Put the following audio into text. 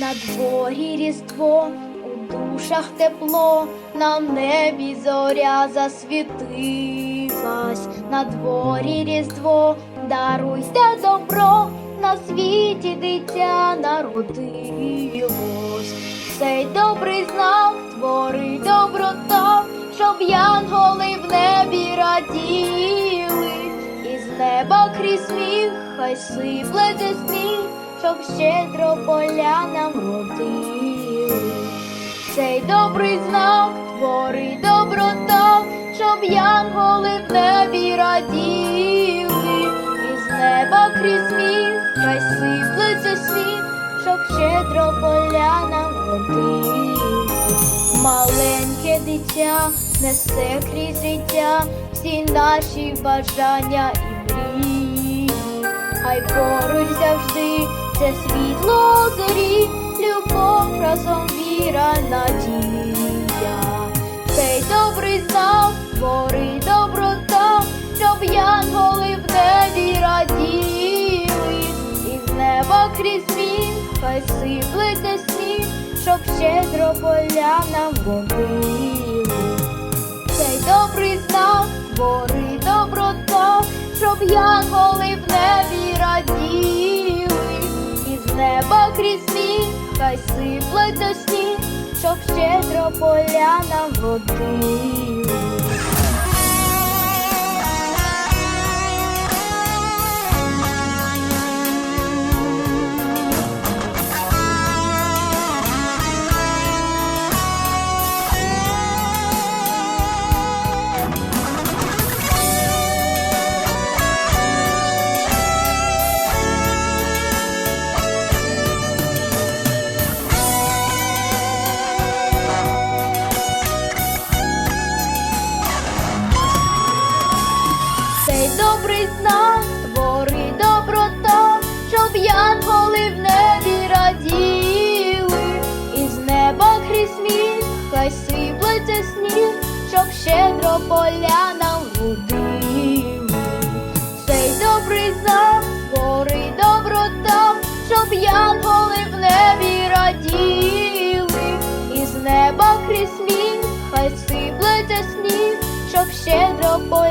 На дворі різдво, у душах тепло, на небі зоря засвітилась, на дворі різдво, даруйте добро, на світі дитя народилось. Цей добрий знак творить доброта, щоб янголи в небі раділи, і з неба крізь сміх, хай сиплеться сніг, щоб щедро полянам родили. Цей добрий знак творить доброта, щоб янголи в небі раділи, і з неба крізь сміх, хай сиплеться сніг, щоб щедро полянам родили. Маленьке дитя несе крізь життя всі наші бажання і мрії. Хай поруч завжди це світло зорі, любов разом віра, надія. Цей добрий знак творить доброта, щоб янголи в небі раділи, і з неба крізь сміх, хай сиплеться сніг, щоб щедро полянам водили. Цей добрий знак творить доброта, щоб янголи в небі раділи, і з неба крізь сміх, хай до сніг, щоб щедро поля водили. Добрий знак творить доброта, щоб янголи в небі раділи, і з неба крізь хай сиплеться сніг, щоб щедро полянам водили. Цей добрий знак творить доброта, щоб янголи в небі раділи, і з неба крізь хай сиплеться сніг, щоб щедро полянам